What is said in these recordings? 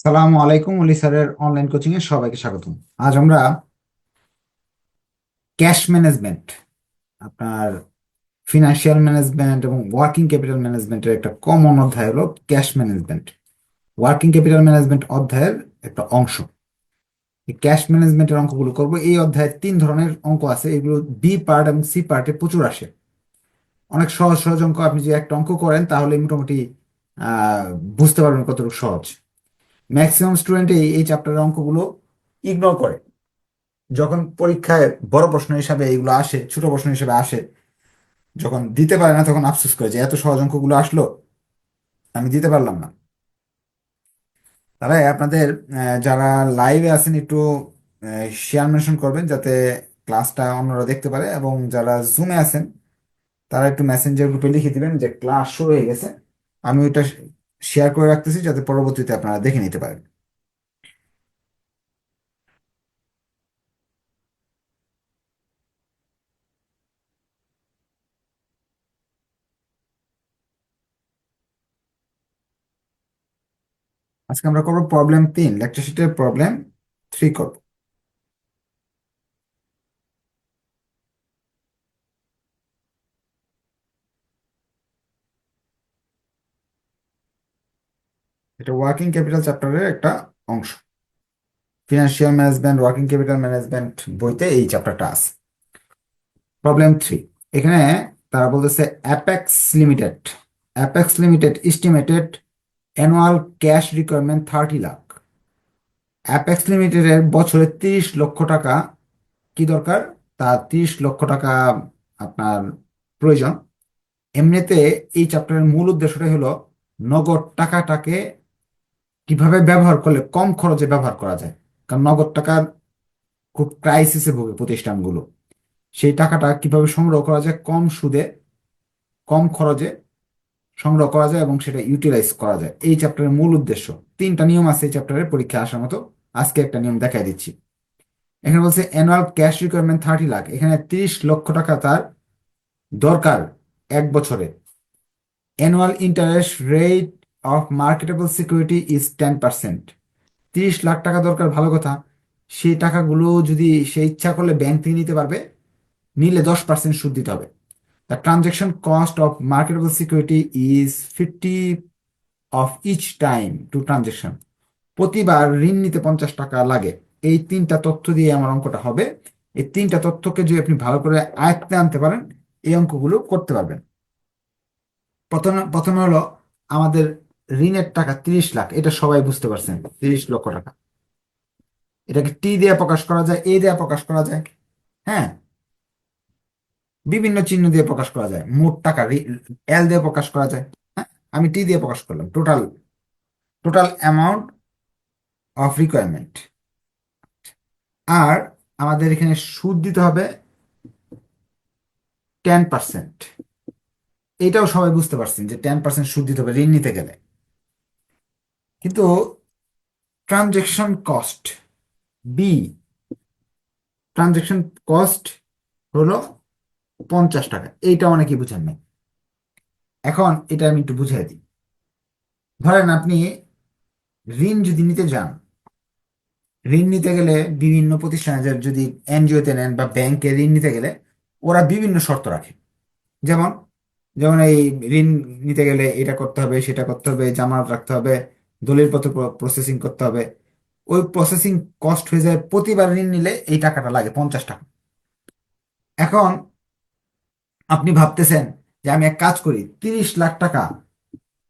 আসসালামু আলাইকুম অলি স্যারের অনলাইন কোচিং এ সবাইকে স্বাগতম। আজ আমরা ক্যাশ ম্যানেজমেন্ট আপনার ফিনান্সিয়াল ম্যানেজমেন্ট এবং ওয়ার্কিং ক্যাপিটাল ম্যানেজমেন্টের একটা কমন অধ্যায় হলো cash management working capital management অধ্যায়ের একটা অংশ। এই ক্যাশ ম্যানেজমেন্টের অঙ্কগুলো করব। এই অধ্যায়ে তিন ধরনের অঙ্ক আছে। এগুলো বি পার্ট এবং সি পার্টে প্রচুর আসে। অনেক সহজ সহজ অঙ্ক। আপনি যদি একটা অঙ্ক করেন তাহলে মোটামুটি বুঝতে পারবেন কতটুকু সহজ। ম্যাক্সিমাম স্টুডেন্ট এই এই চ্যাপ্টারের অঙ্কগুলো ইগনোর করে। যখন পরীক্ষায় বড় প্রশ্ন হিসাবে এইগুলো আসে, ছোট প্রশ্ন হিসাবে আসে, যখন দিতে পারে না তখন আফসোস করে যে এত সহজ অঙ্কগুলো আসলো, আমি দিতে পারলাম না। তাহলে আপনাদের যারা লাইভে আছেন একটু শেয়ার মেনশন করবেন যাতে ক্লাসটা অন্যরা দেখতে পারে এবং যারা জুমে আছেন, তারা একটু মেসেঞ্জার গ্রুপে লিখে দিবেন যে ক্লাস শুরু হয়ে গেছে। আমি ওইটা শেয়ার করে রাখতেছি যাতে পরবর্তীতে আপনারা দেখে নিতে পারেন। আজকে আমরা করব প্রবলেম তিন লেকচার শিটের প্রবলেম থ্রি করব। এটা ওয়ার্কিং ক্যাপিটাল চ্যাপ্টারের একটা অংশ। Financial management working capital management বইতে এই চ্যাপ্টারটা আছে। প্রবলেম থ্রি এখানে তারা বলতেছে apex limited apex limited estimated annual cash requirement thirty lakh apex লিমিটেডের বছরে তিরিশ লক্ষ টাকা কি দরকার? তার তিরিশ লক্ষ টাকা আপনার প্রয়োজন। এমনিতে এই চ্যাপ্টারের মূল উদ্দেশ্যটাই হলো নগদ টাকাটাকে কীভাবে ব্যবহার করলে কম খরচে ব্যবহার করা যায়? কারণ নগদ টাকার খুব ক্রাইসিসে ভোগে প্রতিষ্ঠানগুলো। সেই টাকাটা কীভাবে সংগ্রহ করা যায়? কম সুদে, কম খরচে সংগ্রহ করা যায় এবং সেটা ইউটিলাইজ করা যায়। এই চ্যাপ্টারের মূল উদ্দেশ্য। তিনটা নিয়ম আছে এই চ্যাপ্টারের পরীক্ষা আসার মতো। আজকে একটা নিয়ম দেখাই দিচ্ছি। এখানে বলছে annual cash requirement thirty lakh এখানে তিরিশ লক্ষ টাকা তার দরকার এক বছরে। Annual interest rate of marketable security is ten percent তিরিশ লাখ টাকা দরকার, ভালো কথা। সেই টাকাগুলো যদি সে ইচ্ছা করলে ব্যাংক থেকে নিতে পারবে, নিলে দশ পার্সেন্ট সুদ দিতে হবে। The transaction cost of marketable security is fifty of each time to transaction প্রতিবার ঋণ নিতে পঞ্চাশ টাকা লাগে। এই তিনটা তথ্য দিয়ে আমার অঙ্কটা হবে। এই তিনটা তথ্যকে যদি আপনি ভালো করে আয়ত্তে আনতে পারেন, এই অঙ্কগুলো করতে পারবেন। প্রথমে প্রথমে হলো আমাদের ঋণের টাকা তিরিশ লাখ, এটা সবাই বুঝতে পারছেন, তিরিশ লক্ষ টাকা। এটাকে টি দিয়ে প্রকাশ করা যায়, এ দিয়ে প্রকাশ করা যায় হ্যাঁ? বিভিন্ন চিহ্ন দিয়ে প্রকাশ করা যায়, মোট টাকা এল দিয়ে প্রকাশ করা যায় হ্যাঁ? আমি টি দিয়ে প্রকাশ করলাম, total total amount of requirement. আর আমাদের এখানে সুদ দিতে হবে টেন পার্সেন্ট। এটাও সবাই বুঝতে পারছেন যে টেন পার্সেন্ট সুদ দিতে হবে ঋণ নিতে গেলে। কিন্তু transaction cost be transaction cost হলো পঞ্চাশ টাকা। এইটা অনেকে বুঝেন নাই? এখন এটা আমি একটু বুঝাই দিই। ধরেন আপনি ঋণ যদি নিতে যান, ঋণ নিতে গেলে বিভিন্ন প্রতিষ্ঠানে যদি এনজিওতে নেন বা ব্যাংকে ঋণ নিতে গেলে ওরা বিভিন্ন শর্ত রাখে। যেমন যেমন এই ঋণ নিতে গেলে এটা করতে হবে, সেটা করতে হবে, জামানত রাখতে হবে দলিলপত্র প্রসেসিং করতে হবে। ওই প্রসেসিং কস্ট হয়ে যায় প্রতিবার ঋণ নিলে এই টাকাটা লাগে, পঞ্চাশ টাকা। এখন আপনি ভাবতেছেন যে আমি এক কাজ করি, তিরিশ লাখ টাকা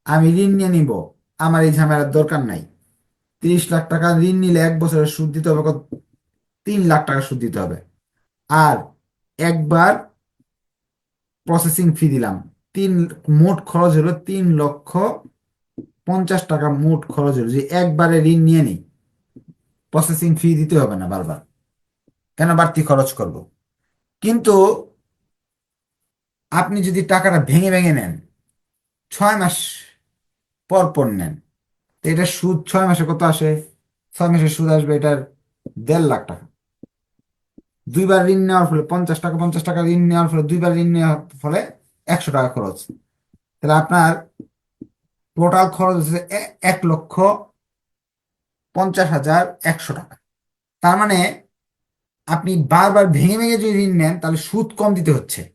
আমি ঋণ নিয়ে নিব, আমার এই ঝামেলার দরকার নাই। তিরিশ লাখ টাকা ঋণ নিলে এক বছরের সুদ দিতে হবে, কত? তিন লাখ টাকা সুদ দিতে হবে। আর একবার প্রসেসিং ফি দিলাম, তিন, মোট খরচ হলো তিন লক্ষ পঞ্চাশ টাকা মোট খরচ হলো যে একবারে ঋণ নিয়ে নিই প্রসেসিং ফি দিতে হবে না বারবার। কেন বাড়তি খরচ করব? কিন্তু আপনি যদি টাকাটা ভেঙে ভেঙে নেন, ছয় মাস পর পর নেন, তো এটা সুদ ছয় মাসে কত আসে? ছয় মাসে সুদ আসবে এটার দেড় লাখ টাকা। দুইবার ঋণ নেওয়ার ফলে পঞ্চাশ টাকা পঞ্চাশ টাকা ঋণ নেওয়ার ফলে দুইবার ঋণ নেওয়ার ফলে একশো টাকা খরচ। তাহলে আপনার টোটাল খরচ হচ্ছে এক লক্ষ পঞ্চাশ হাজার একশো টাকা। তার মানে আপনি বারবার ভেঙে ভেঙে যদি ঋণ নেন, তাহলে সুদ কম দিতে হচ্ছে।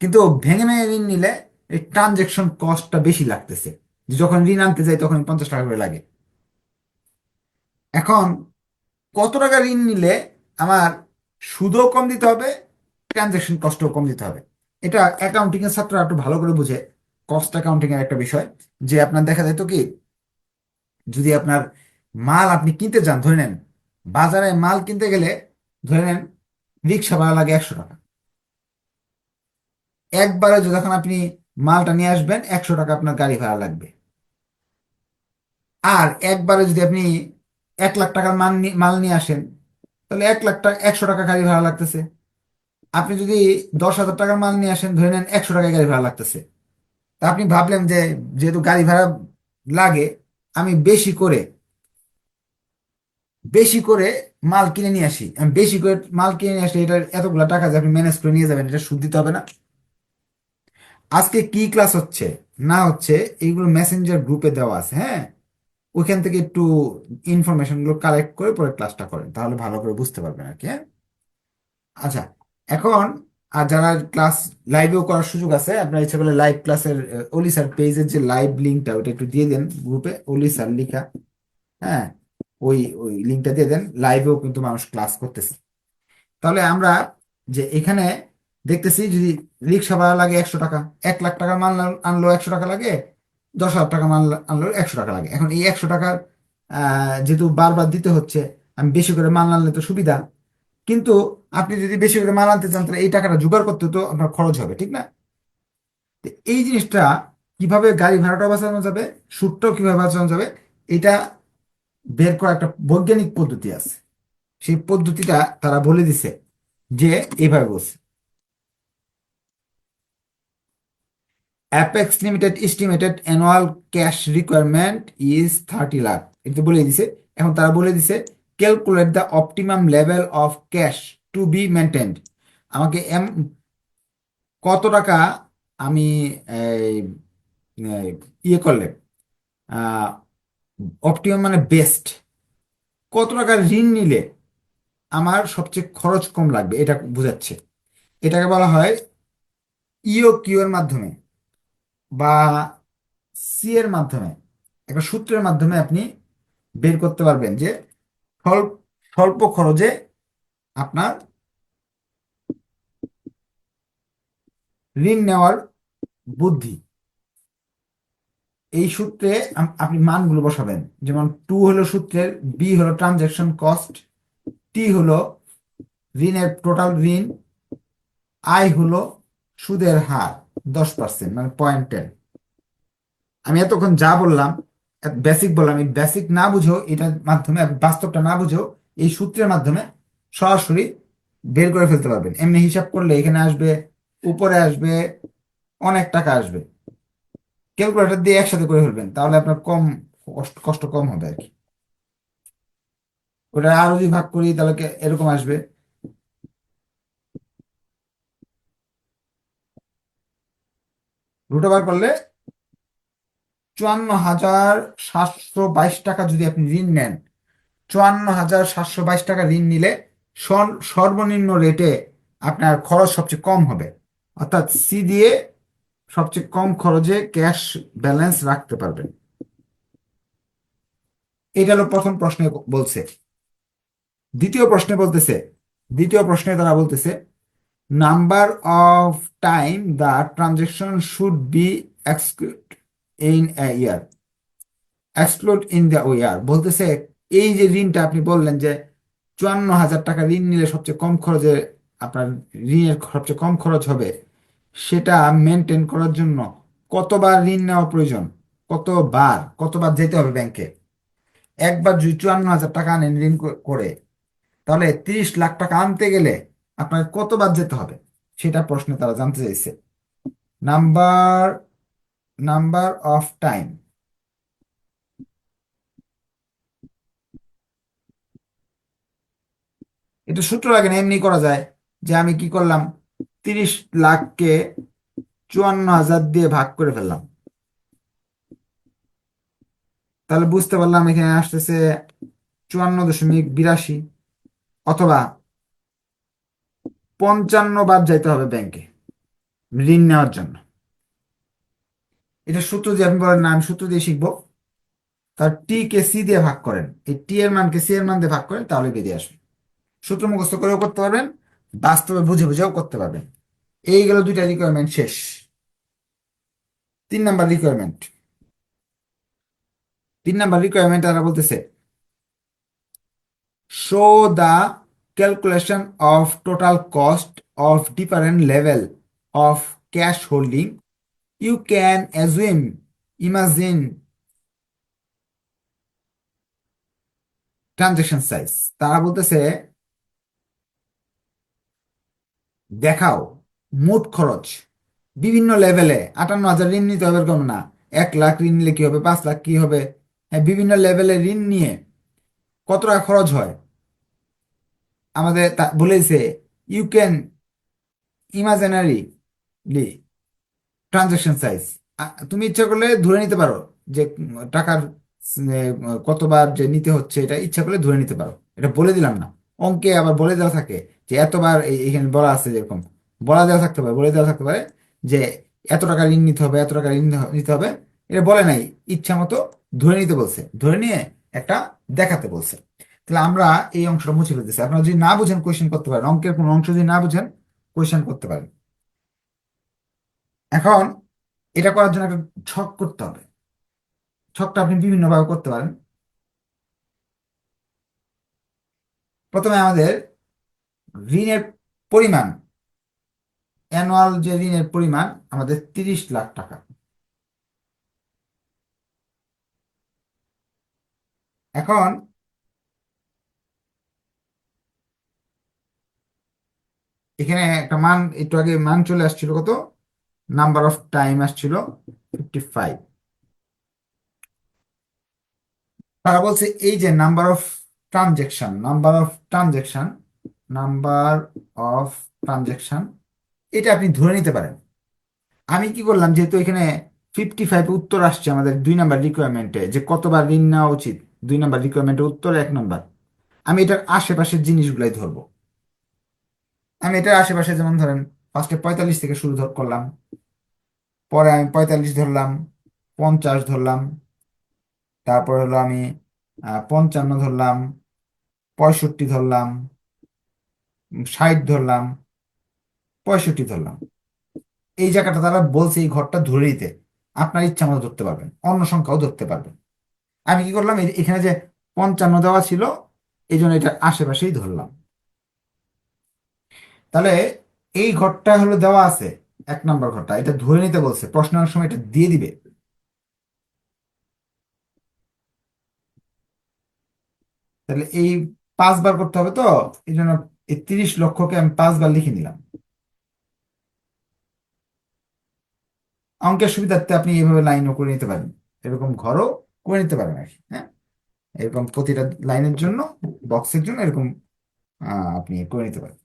কিন্তু ভেঙে ভেঙে ঋণ নিলে এই ট্রানজেকশন কস্টটা বেশি লাগতেছে। যখন ঋণ আনতে যাই তখন পঞ্চাশ টাকা করে লাগে। এখন কত টাকা ঋণ নিলে আমার সুদও কম দিতে হবে ট্রানজেকশন কস্টও কম দিতে হবে? এটা অ্যাকাউন্টিং এর ছাত্ররা একটু ভালো করে বুঝে। কস্ট অ্যাকাউন্টিং এর একটা বিষয়, যে আপনার দেখা যায় তো কি, যদি আপনার মাল আপনি কিনতে যান, ধরে নেন, বাজারে মাল কিনতে গেলে, ধরে নেন, রিক্সা ভাড়া লাগে একশো টাকা। একবারে যখন আপনি মালটা নিয়ে আসবেন, একশো টাকা আপনার গাড়ি ভাড়া লাগবে। আর একবারে যদি আপনি এক লাখ টাকার মাল মাল নিয়ে আসেন, তাহলে এক লাখ টাকা, একশো টাকা গাড়ি ভাড়া লাগতেছে। আপনি যদি দশ হাজার টাকার মাল নিয়ে আসেন, ধরে নেন, একশো টাকা গাড়ি ভাড়া লাগতেছে। আপনি ভাবলেন যে যেহেতু গাড়ি ভাড়া লাগে, আমি বেশি করে বেশি করে মাল কিনে নিয়ে আসি। আমি বেশি করে মাল কিনে নিয়ে আসি এটা এতগুলা টাকা যে আপনি ম্যানেজ করে নিয়ে যাবেন, এটা সুদ দিতে হবে না। আজকে কি ক্লাস হচ্ছে? না হচ্ছে, এইগুলো মেসেঞ্জার গ্রুপে দেওয়া আছে হ্যাঁ? ওইখান থেকে একটু ইনফরমেশনগুলো কালেক্ট করে পরে ক্লাসটা করেন, তাহলে ভালো করে বুঝতে পারবেন আর কি হ্যাঁ? আচ্ছা এখন আর যারা ক্লাস লাইভেও করার সুযোগ আছে, আপনার ইচ্ছা করলে লাইভ ক্লাসের অলি স্যার পেজের যে লাইভ লিঙ্কটা ওটা একটু দিয়ে দেন গ্রুপে অলি স্যার লিখা। হ্যাঁ ওই ওই লিঙ্কটা দিয়ে দেন লাইভেও কিন্তু মানুষ ক্লাস করতেছে। তাহলে আমরা যে এখানে দেখতেছি যদি রিক্সা ভাড়া লাগে একশো টাকা, এক লাখ টাকা মাল আনলো একশো টাকা লাগে, দশ হাজার টাকা মাল আনলো একশো টাকা লাগে। এখন এই একশো টাকার যেহেতু বারবার দিতে হচ্ছে, আমি বেশি করে মাল আনলে তো সুবিধা। কিন্তু আপনি যদি বেশি করে মাল আনতে চান, তাহলে এই টাকাটা জোগাড় করতে তো আপনার খরচ হবে, ঠিক না? এই জিনিসটা কীভাবে গাড়ি ভাড়াটা বাঁচানো যাবে, সুদটাও কীভাবে বাঁচানো যাবে, এটা বের করা একটা বৈজ্ঞানিক পদ্ধতি আছে। সেই পদ্ধতিটা তারা বলে দিছে যে এভাবে বলছে। Apex limited estimated annual cash requirement is thirty lakh এটা বলে দিছে। এখন তারা বলে দিছে calculate the optimum level of cash to be maintained আমাকে এম, কত টাকা আমি ইয়ে করলে অপটিমাম মানে বেস্ট কত টাকা ঋণ নিলে আমার সবচেয়ে খরচ কম লাগবে, এটা বোঝাচ্ছে। এটাকে বলা হয় ইও কিউ এর মাধ্যমে বা সি এর মাধ্যমে, একটা সূত্রের মাধ্যমে আপনি বের করতে পারবেন যে স্বল্প খরচে আপনার ঋণ নেওয়ার বুদ্ধি। এই সূত্রে আপনি মানগুলো বসাবেন। যেমন টু হলো সূত্রের, বি হলো ট্রানজাকশন কস্ট টি হলো ঋণের টোটাল ঋণ, আই হলো সুদের হার, দশ পার্সেন্ট মানে পয়েন্ট টেন আমি এতক্ষণ যা বললাম বেসিক বললাম এই বেসিক না বুঝেও এটার মাধ্যমে বাস্তবটা না বুঝেও এই সূত্রের মাধ্যমে সরাসরি বের করে ফেলতে পারবেন। এমনি হিসাব করলে এখানে আসবে, উপরে আসবে, অনেক টাকা আসবে। ক্যালকুলেটর দিয়ে একসাথে করে ফেলবেন, তাহলে আপনার কম কষ্ট কম হবে আর কি। ওটা আরও যদি ভাগ করি, তাহলে এরকম আসবে। রুট ওভার করলে চুয়ান্ন হাজার সাতশো বাইশ টাকা যদি আপনি ঋণ নেন, চুয়ান্ন হাজার সাতশো বাইশ টাকা ঋণ নিলে সর- সর্বনিম্ন রেটে আপনার খরচ সবচেয়ে কম হবে। অর্থাৎ সি দিয়ে সবচেয়ে কম খরচে ক্যাশ ব্যালেন্স রাখতে পারবেন। এটা হলো প্রথম প্রশ্নে বলছে। দ্বিতীয় প্রশ্নে বলতেছে, দ্বিতীয় প্রশ্নে তারা বলতেছে number of time the transaction should be exclude in a year exclude in the year বলতেছে, এই যে ঋণটা আপনি বললেন যে চুয়ান্ন হাজার টাকা ঋণ নিলে সবচেয়ে কম খরচে আপনার ঋণের সবচেয়ে কম খরচ হবে, সেটা মেনটেন করার জন্য কতবার ঋণ নেওয়া প্রয়োজন? কতবার? কতবার যেতে হবে ব্যাংকে একবার যদি চুয়ান্ন হাজার টাকা আনেন ঋণ করে, তাহলে তিরিশ লাখ টাকা আনতে গেলে আপনার কতবার যেতে হবে? সেটা প্রশ্নে তারা জানতে চাইছে। Number number of time. এটা সূত্র লাগে না, এমনি করা যায় যে আমি কি করলাম? তিরিশ লাখকে চুয়ান্ন হাজার দিয়ে ভাগ করে ফেললাম। তাহলে বুঝতে পারলাম এখানে আসতেছে চুয়ান্ন দশমিক বিরাশি অথবা পঞ্চান্ন বার যাইতে হবে ব্যাংকে ঋণ নেওয়ার জন্য। এটা সূত্র দিয়ে আপনি বলেন না, আমি সূত্র দিয়ে শিখব। তার টি কে সি দিয়ে ভাগ করেন। এই টি এর মানকে সি এর মান দিয়ে ভাগ করেন, তাহলে বেরিয়ে আসবে। সূত্র মুখস্থ করেও করতে পারবেন, বাস্তবে বুঝে বুঝেও করতে পারবেন। এই গেল দুইটা রিকোয়ারমেন্ট শেষ। তিন নাম্বার রিকোয়ারমেন্ট তিন নাম্বার রিকোয়ারমেন্ট তারা বলতেছে show the calculation of total cost of different level of cash holding you can assume imagine transaction size তারা বলতেছে, দেখাও, মোট খরচ। বিভিন্ন লেভেলে আটান্ন হাজার ঋণ নিতে হবে এরকম না। এক লাখ ঋণ নিলে কি হবে? পাঁচ লাখ, কি হবে? হ্যাঁ বিভিন্ন লেভেলে ঋণ নিয়ে কত টাকা খরচ হয়? আমাদের বলেছে you can imaginary transaction size তুমি ইচ্ছা করলে ধরে নিতে পারো যে, টাকার কতবার যে নিতে হচ্ছে, এটা ইচ্ছা করলে ধরে নিতে পারো। এটা বলে দিলাম না। অঙ্কে আবার বলে দেওয়া থাকে যে, এতবার এখানে বলা আছে যেরকম। বলা দেওয়া থাকতে পারে, বলে দেওয়া থাকতে পারে যে, এত টাকা ঋণ নিতে হবে, এত টাকা ঋণ নিতে হবে। এটা বলে নাই, ইচ্ছা মতো ধরে নিতে বলছে। ধরে নিয়ে একটা দেখাতে বলছে। তাহলে আমরা এই অংশটা মুছে ফেলতেছি। আপনারা যদি না বুঝেন কোয়েশ্চেন করতে পারেন, অঙ্কের কোনো অংশ যদি না বুঝেন কোয়েশ্চেন করতে পারেন। এখন এটা করার জন্য একটা ছক করতে হবে। ছকটা আপনি বিভিন্নভাবে করতে পারেন। প্রথমে আমাদের ঋণের পরিমাণ অ্যানুয়াল যে ঋণের পরিমাণ, আমাদের তিরিশ লাখ টাকা। এখন এখানে একটা মান, একটু আগে মান চলে আসছিল কত? নাম্বার অফ টাইম আসছিল ফিফটি ফাইভ তারা বলছে এই যে number of transaction number of transaction number of transaction এটা আপনি ধরে নিতে পারেন। আমি কি করলাম যেহেতু এখানে ফিফটি ফাইভ উত্তর আসছে আমাদের দুই নাম্বার রিকোয়ারমেন্টে যে কতবার ঋণ নেওয়া উচিত, দুই নাম্বার রিকোয়ারমেন্টের উত্তর, এক নাম্বার আমি এটার আশেপাশের জিনিসগুলাই ধরবো। আমি এটার আশেপাশে যেমন ধরেন ফার্স্টে পঁয়তাল্লিশ থেকে শুরু ধর করলাম। পরে আমি পঁয়তাল্লিশ ধরলাম, পঞ্চাশ ধরলাম, তারপর হলো আমি পঞ্চান্ন ধরলাম, পঁয়ষট্টি ধরলাম, ষাট ধরলাম, পঁয়ষট্টি ধরলাম। এই জায়গাটা তারা বলছে এই ঘরটা ধরে নিতে। আপনার ইচ্ছা মতো ধরতে পারবেন, অন্য সংখ্যাও ধরতে পারবেন। আমি কি করলাম এখানে যে পঞ্চান্ন দেওয়া ছিল, এই জন্য এটা আশেপাশেই ধরলাম। তাহলে এই ঘরটা হলো দেওয়া আছে। এক নম্বর ঘরটা, এটা ধরে নিতে বলছে প্রশ্নের সময় এটা দিয়ে দিবে। তাহলে এই পাঁচবার করতে হবে তো, এই জন্য এই তিরিশ লক্ষকে আমি পাঁচবার লিখে নিলাম। অঙ্কের সুবিধার্থে আপনি এইভাবে লাইনও করে নিতে পারেন। এরকম ঘরও করে নিতে পারেন আর কি হ্যাঁ? এরকম প্রতিটা লাইনের জন্য বক্সের জন্য এরকম আপনি করে নিতে পারেন।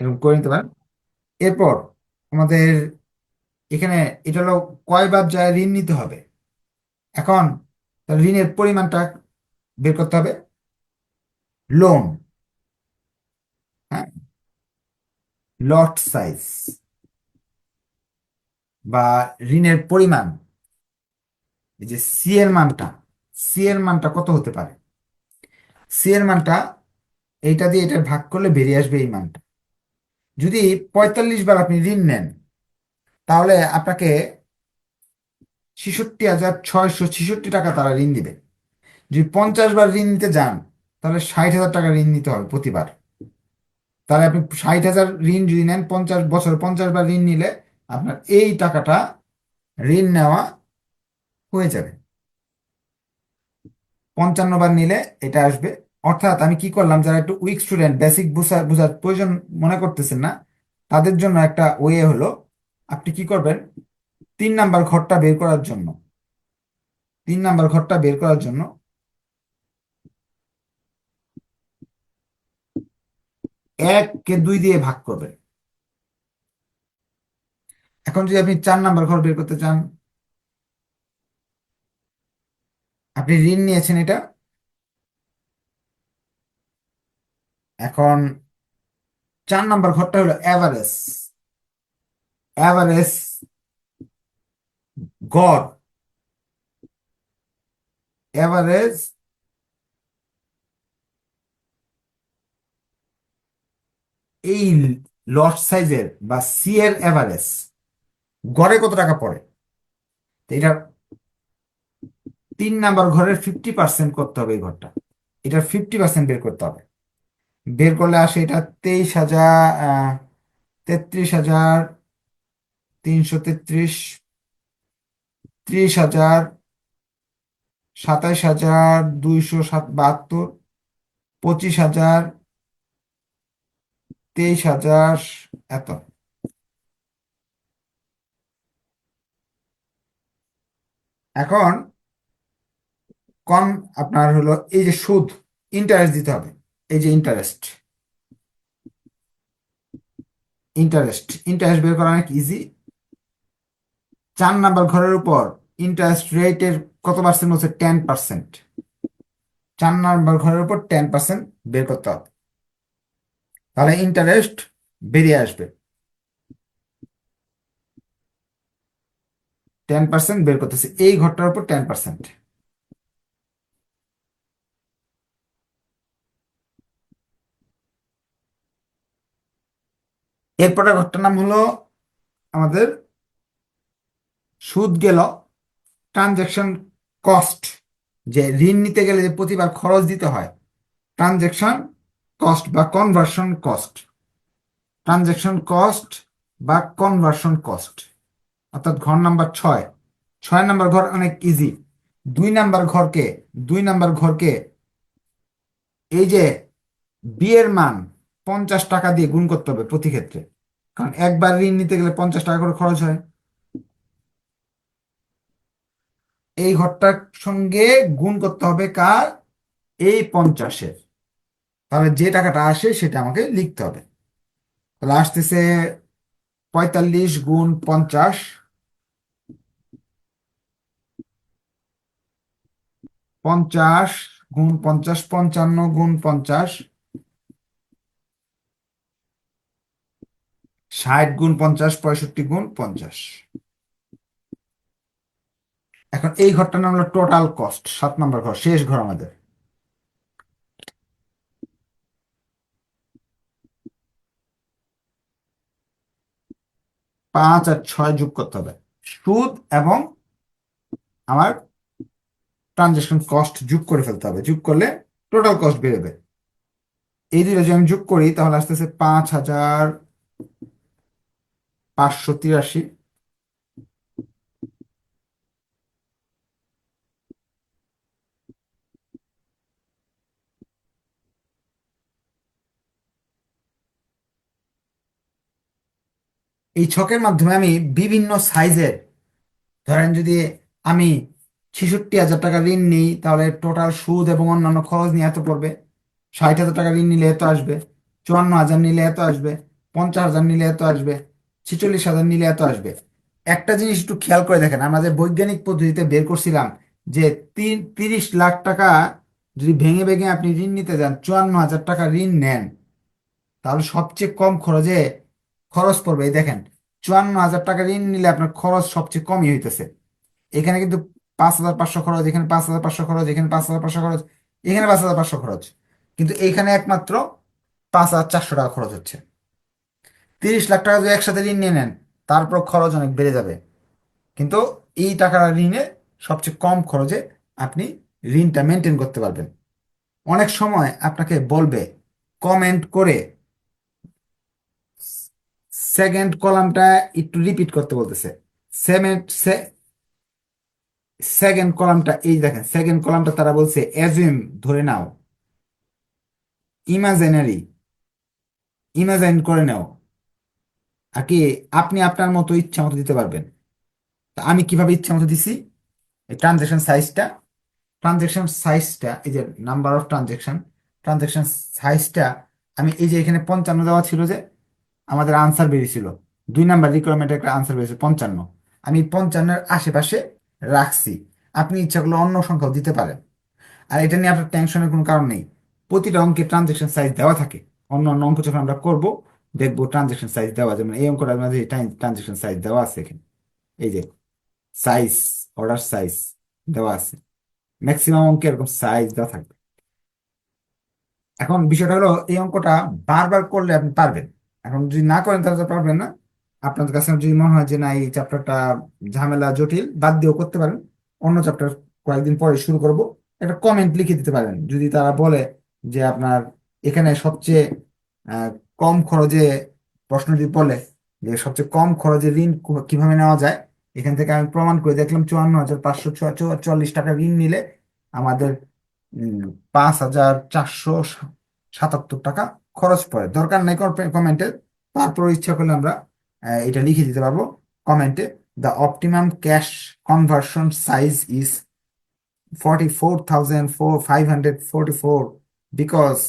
এরকম করে নিতে পারেন। এরপর আমাদের এখানে এটা হলো কয়বার যায় ঋণ নিতে হবে। এখন ঋণের পরিমাণটা বের করতে হবে। লোন হ্যাঁ লট সাইজ বা ঋণের পরিমাণ, এই যে সি এর মানটা সি এর মানটা কত হতে পারে? সি এর মানটা এইটা দিয়ে এটা ভাগ করলে বেরিয়ে আসবে এই মানটা। যদি পঁয়তাল্লিশ বার আপনি ঋণ নেন, তাহলে আপনাকে ছেষট্টি হাজার ছয়শো ছেষট্টি টাকা তারা ঋণ দিবে। যদি পঞ্চাশ বার ঋণ নিতে যান, তাহলে ষাট হাজার টাকা ঋণ নিতে হবে প্রতিবার। তাহলে আপনি ষাট হাজার ঋণ যদি নেন, পঞ্চাশ, বছর পঞ্চাশ বার ঋণ নিলে আপনার এই টাকাটা ঋণ নেওয়া হয়ে যাবে। পঞ্চান্ন বার নিলে এটা আসবে অর্থাৎ আমি কি করলাম, যারা একটু উইক স্টুডেন্ট বেসিক বুঝার বোঝার প্রয়োজন মনে করতেছেন না, তাদের জন্য একটা ওয়ে হলো, আপনি কি করবেন, তিন নাম্বার ঘরটা বের করার জন্য, তিন নাম্বার ঘরটা বের করার জন্য, এককে দুই দিয়ে ভাগ করবেন। এখন যদি আপনি চার নাম্বার ঘর বের করতে চান, আপনি ঋণ নিয়েছেন এটা এখন চার নাম্বার ঘরটা হলো অ্যাভারেজ অ্যাভারেজ গড় অ্যাভারেজ এই লট সাইজের বা সি এর অ্যাভারেজ গড়ে কত টাকা পড়ে? এটা তিন নাম্বার ঘরের ফিফটি পার্সেন্ট করতে হবে এই ঘরটা। এটার ফিফটি পার্সেন্ট বের করতে হবে। বের করলে আসে এটা তেইশ হাজার তেত্রিশ হাজার তিনশো তেত্রিশ, ত্রিশ হাজার সাতাইশ হাজার দুইশো সাত বাহাত্তর, পঁচিশ হাজার তেইশ হাজার এত। এখন কম আপনার হলো এই যে সুদ ইন্টারেস্ট দিতে হবে। এই যে ইন্টারেস্ট ইন্টারেস্ট ইন্টারেস্ট বের করা অনেক ইজি চার নাম্বার ঘরের উপর ইন্টারেস্ট রেটের কত পার্সেন্ট হচ্ছে? টেন পার্সেন্ট চার নাম্বার ঘরের উপর টেন পার্সেন্ট বের করতে হবে। তাহলে ইন্টারেস্ট বেরিয়ে আসবে। টেন পার্সেন্ট বের করতেছে। এই ঘরটার উপর টেন পার্সেন্ট এরপরে ঘরটার নাম হলো আমাদের সুদ গেল ট্রানজ্যাকশন কস্ট যে ঋণ নিতে গেলে যে প্রতিবার খরচ দিতে হয় ট্রানজ্যাকশন কস্ট বা কনভার্সন কস্ট ট্রানজ্যাকশন কস্ট বা কনভার্সন কস্ট অর্থাৎ ঘর নাম্বার ছয়। ছয় নাম্বার ঘর অনেক ইজি দুই নাম্বার ঘরকে, দুই নাম্বার ঘরকে এই যে বিয়ের মান পঞ্চাশ টাকা দিয়ে গুণ করতে হবে প্রতি ক্ষেত্রে। কারণ একবার ঋণ নিতে গেলে পঞ্চাশ টাকা করে খরচ হয়। এই ঘরটার সঙ্গে গুণ করতে হবে কার? এই পঞ্চাশের। তাহলে যে টাকাটা আসে সেটা আমাকে লিখতে হবে। তাহলে আসতেছে পঁয়তাল্লিশ গুণ পঞ্চাশ। পঞ্চাশ গুণ পঞ্চাশ, পঞ্চান্ন গুণ পঞ্চাশ। ষাট গুণ পঞ্চাশ, পঁয়ষট্টি গুণ পঞ্চাশ। এখন এই ঘরটার নাম হলো টোটাল কস্ট সাত নম্বর ঘর, শেষ ঘর আমাদের। পাঁচ আর ছয় যোগ করতে হবে। সুদ এবং আমার ট্রানজেকশন কস্ট যোগ করে ফেলতে হবে। যোগ করলে টোটাল কস্ট বেরোবে এই দুটো যদি আমি যোগ করি, তাহলে আসতেছে পাঁচ হাজার পাঁচশো তিরাশি। এই ছকের মাধ্যমে আমি বিভিন্ন সাইজের, ধরেন যদি আমি ছেষট্টি হাজার টাকা ঋণ নিই, তাহলে টোটাল সুদ এবং অন্যান্য খরচ নিয়ে এত পড়বে? ষাট হাজার টাকা ঋণ নিলে এত আসবে, চুয়ান্ন হাজার নিলে এত আসবে, পঞ্চাশ হাজার নিলে এত আসবে ছেচল্লিশ হাজার নিলে এত আসবে। একটা জিনিস একটু খেয়াল করে দেখেন, আমরা যে বৈজ্ঞানিক পদ্ধতিতে বের করছিলাম যে তিন, তিরিশ লাখ টাকা যদি ভেঙে ভেঙে আপনি ঋণ নিতে যান, চুয়ান্ন হাজার টাকা ঋণ নেন, তাহলে সবচেয়ে কম খরচে খরচ পড়বে। এই দেখেন, চুয়ান্ন হাজার টাকা ঋণ নিলে আপনার খরচ সবচেয়ে কমই হইতেছে। এখানে কিন্তু পাঁচ হাজার পাঁচশো খরচ, এখানে পাঁচ হাজার পাঁচশো খরচ, এখানে পাঁচ হাজার পাঁচশো খরচ, এখানে পাঁচ হাজার পাঁচশো খরচ। কিন্তু এইখানে একমাত্র পাঁচ হাজার চারশো টাকা খরচ হচ্ছে। তিরিশ লাখ টাকা যদি একসাথে ঋণ নিয়ে নেন তারপর খরচ অনেক বেড়ে যাবে। কিন্তু এই টাকার ঋণে সবচেয়ে কম খরচে আপনি ঋণটা মেনটেন করতে পারবেন। অনেক সময় আপনাকে বলবে কমেন্ট করে সেকেন্ড কলামটা একটু রিপিট করতে বলতেছে। সেকেন্ড সেকেন্ড কলামটা এই দেখেন সেকেন্ড কলামটা তারা বলছে অ্যাজুম ধরে নাও। ইমাজিনারি ইমাজিন করে নাও। আর কি আপনি আপনার মতো ইচ্ছা মতো দিতে পারবেন। তা আমি কীভাবে ইচ্ছা মতো দিছি? এই ট্রানজেকশন সাইজটা ট্রানজেকশন সাইজটা এই যে নাম্বার অফ ট্রানজেকশন ট্রানজেকশন সাইজটা আমি এই যে এখানে পঞ্চান্ন দেওয়া ছিল যে আমাদের আনসার বেরিয়েছিল। দুই নাম্বার রিকোয়ারমেন্টের একটা আনসার বেরিয়েছে, পঞ্চান্ন। আমি পঞ্চান্নের আশেপাশে রাখছি। আপনি ইচ্ছা করলে অন্য সংখ্যাও দিতে পারেন। আর এটা নিয়ে আপনার টেনশনের কোনো কারণ নেই। প্রতিটা অঙ্কে ট্রানজেকশন সাইজ দেওয়া থাকে। অন্য অন্য অঙ্ক যখন আমরা করব দেখব ট্রানজেকশন সাইজ দেওয়া যেমন এই অঙ্কটার মাঝে ট্রানজেকশন সাইজ দেওয়া আছে এখানে। এই যে সাইজ অর্ডার সাইজ দেওয়া আছে। ম্যাক্সিমাম অঙ্কে এরকম সাইজ দেওয়া থাকবে। এখন বিষয়টা হলো, এই অঙ্কটা বারবার করলে আপনি পারবেন। এখন যদি না করেন, তাহলে তো পারবেন না। আপনাদের কাছে যদি মনে হয় যে না, এই চ্যাপ্টারটা ঝামেলা জটিল, বাদ দিয়েও করতে পারেন। অন্য চ্যাপ্টার কয়েকদিন পরে শুরু করব। একটা কমেন্ট লিখে দিতে পারেন। যদি তারা বলে যে আপনার এখানে সবচেয়ে কম খরচে প্রশ্নটি বলে যে সবচেয়ে কম খরচে ঋণ কীভাবে নেওয়া যায়? এখান থেকে আমি প্রমাণ করে দেখলাম চুয়ান্ন হাজার পাঁচশো চুয়াল্লিশ টাকা ঋণ নিলে আমাদের পাঁচ হাজার চারশো সাতাত্তর টাকা খরচ পড়ে। দরকার নেই কমেন্টে। তারপর ইচ্ছা করলে আমরা এটা লিখে দিতে পারব কমেন্টে। The optimum cash conversion size is 44,544 because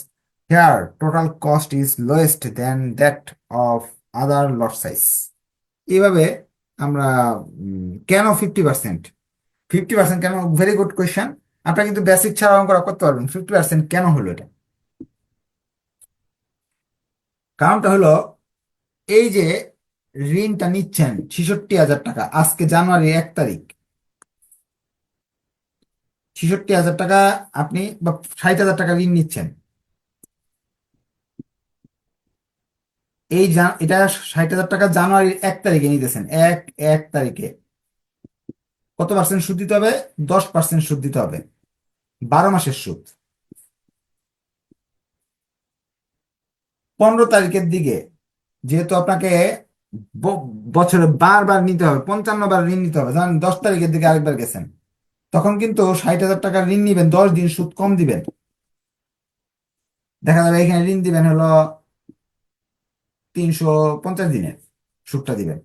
here, total cost is lowest than that of other lot size. এইভাবে আমরা কেন ফিফটি পার্সেন্ট ফিফটি পার্সেন্ট কেন? ভেরি গুড কোয়েশ্চেন আপনারা কিন্তু বেসিক ছাড়া অঙ্ক করতে পারবেন। ফিফটি পার্সেন্ট কেন হলো এটা? কারণটা হলো, এই যে ঋণটা নিচ্ছেন ছেষট্টি হাজার টাকা, আজকে জানুয়ারি এক তারিখ। ছেষট্টি হাজার টাকা আপনি বা ষাট হাজার টাকা ঋণ নিচ্ছেন। এই এটা ষাট হাজার টাকা জানুয়ারির এক তারিখে নিতেছেন। এক এক তারিখে। কত পার্সেন্ট সুদ দিতে হবে? দশ পার্সেন্ট সুদ দিতে হবে। বারো মাসের সুদ। পনেরো তারিখের দিকে যেহেতু আপনাকে বছরে বারবার নিতে হবে, পঞ্চান্ন বার ঋণ নিতে হবে ধরেন দশ তারিখের দিকে আরেকবার গেছেন, তখন কিন্তু ষাট হাজার টাকা ঋণ নিবেন, দশ দিন সুদ কম দিবেন। দেখা যাবে এখানে ঋণ দিবেন হলো তিনশো পঞ্চাশ দিনের সুদটা দিবেন।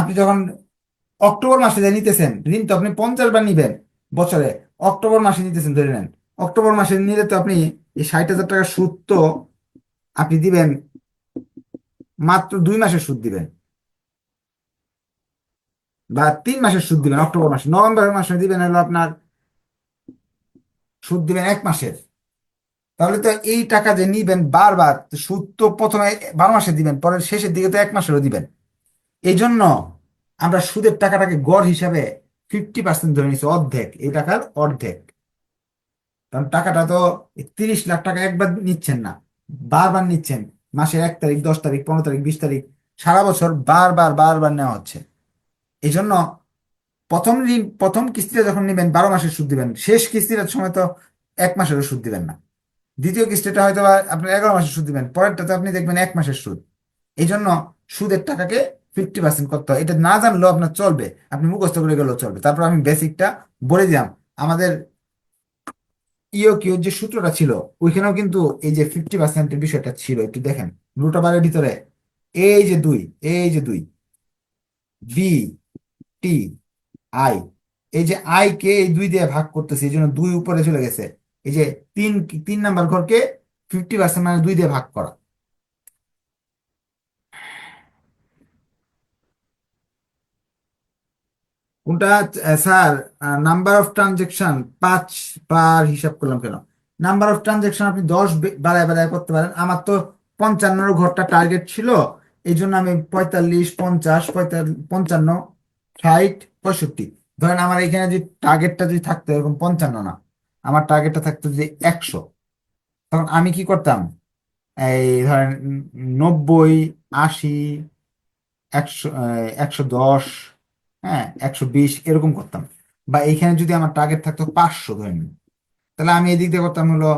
আপনি যখন অক্টোবর মাসে যে নিতেছেন, ঋণ তো আপনি পঞ্চাশ বার নিবেন বছরে, অক্টোবর মাসে নিতেছেন ধরে নেন। অক্টোবর মাসে নিলে তো আপনি এই ষাট হাজার টাকার সুদ তো আপনি দিবেন, মাত্র দুই মাসের সুদ দিবেন। বা তিন মাসের সুদ দিবেন অক্টোবর মাসে। নভেম্বর মাসে দিবেন হলো আপনার, সুদ দিবেন এক মাসের। তাহলে তো এই টাকা যে নিবেন বারবার সুদ তো প্রথমে বারো মাসে দিবেন, পরের শেষের দিকে তো এক মাসেরও দিবেন। এই জন্য আমরা সুদের টাকাটাকে গড় হিসাবে ফিফটি পার্সেন্ট ধরে নিচ্ছি অর্ধেক, এই টাকার অর্ধেক। কারণ টাকাটা তো তিরিশ লাখ টাকা একবার নিচ্ছেন না, বারবার নিচ্ছেন। মাসের এক তারিখ, দশ তারিখ, পনেরো তারিখ, বিশ তারিখ, সারা বছর বারবার বারবার নেওয়া হচ্ছে। এই জন্য প্রথম ঋণ, প্রথম কিস্তিটা যখন নেবেন, বারো মাসের সুদ দিবেন, শেষ কিস্তিটার সময় তো এক মাসেরও সুদ দিবেন না। দ্বিতীয় কিস্তিটা হয়তো বা আপনি এগারো মাসের সুদ দিবেন, পরেরটাতে আপনি দেখবেন এক মাসের সুদ। এই জন্য সুদের টাকাকে ফিফটি পার্সেন্ট করতে হয়। এটা না জানলেও আপনার চলবে। আপনি মুখস্থ করে গেলেও চলবে। তারপর আমি বেসিকটা বলে দিলাম। আমাদের ইও কিউ যে সূত্রটা ছিল, ওইখানেও কিন্তু এই যে ফিফটি পার্সেন্টের বিষয়টা ছিল, একটু দেখেন। রুট ওভারের ভিতরে এই যে দুই, এই যে দুই বি টি আই এই যে আই কে এই দুই দিয়ে ভাগ করতেছে এই জন্য দুই উপরে চলে গেছে। এই যে তিন তিন নাম্বার ঘরকে ফিফটি পার্সেন্ট মানে দুই দিয়ে ভাগ করা। কোনটা? স্যার নাম্বার অফ ট্রানজেকশন পাঁচ বার হিসাব করলাম কেন? নাম্বার অফ ট্রানজেকশন আপনি দশ বাড়ায় বাড়ায় করতে পারেন। আমার তো পঞ্চান্নর ঘরটা টার্গেট ছিল, এই জন্য আমি পঁয়তাল্লিশ, পঞ্চাশ পঁয়তাল্লিশ পঞ্চান্ন, ষাট, পঁয়ষট্টি। ধরেন আমার এখানে যে টার্গেটটা যদি থাকতো, এরকম পঞ্চান্ন না। আমার টার্গেটটা থাকতো যে একশো। তখন আমি কি করতাম? এই ধরেন নব্বই, আশি, একশো একশো দশ হ্যাঁ একশো বিশ এরকম করতাম। বা এইখানে যদি আমার টার্গেট থাকতো পাঁচশো ধরে নিন তাহলে আমি এদিক দিয়ে করতাম হলো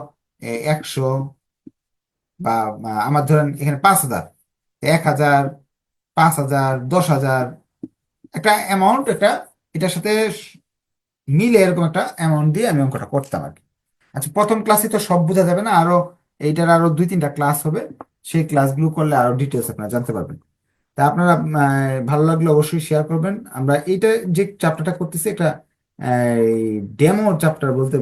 একশো বা আমার ধরেন এখানে পাঁচ হাজার। এক হাজার, পাঁচ হাজার, দশ হাজার। একটা অ্যামাউন্ট একটা এটার সাথে মিলে এরকম একটা অ্যামাউন্ট দিয়ে আমি অঙ্কটা করতাম আর কি। আচ্ছা প্রথম ক্লাসে তো সব বোঝা যাবে না, আরও এইটার আরও দুই তিনটা ক্লাস হবে, সেই ক্লাসগুলো করলে আরও ডিটেলস আপনারা জানতে পারবেন। তা আপনারা ভালো লাগলে অবশ্যই শেয়ার করবেন। আমরা এইটা যে চ্যাপ্টারটা করতেছি একটা ডেমো চ্যাপ্টার বলতে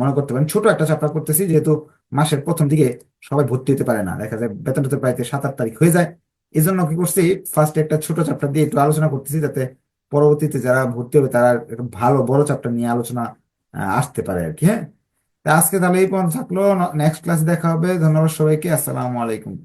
মনে করতে পারেন, ছোট একটা চ্যাপ্টার করতেছি, যেহেতু মাসের প্রথম দিকে সবাই ভর্তি হতে পারে না, দেখা যায় বেতন পাইতে সাত, আট তারিখ হয়ে যায়। এই জন্য কি করছি ফার্স্ট একটা ছোট চ্যাপ্টার দিয়ে একটু আলোচনা করতেছি, যাতে পরবর্তীতে যারা ভর্তি হবে, তারা একটা ভালো, বড় চ্যাপ্টার নিয়ে আলোচনা আসতে পারে আর কি হ্যাঁ? আজকে তাহলে এই পর্যন্ত থাকল। নেক্সট ক্লাস দেখা হবে। ধন্যবাদ সবাইকে। আসসালামু আলাইকুম।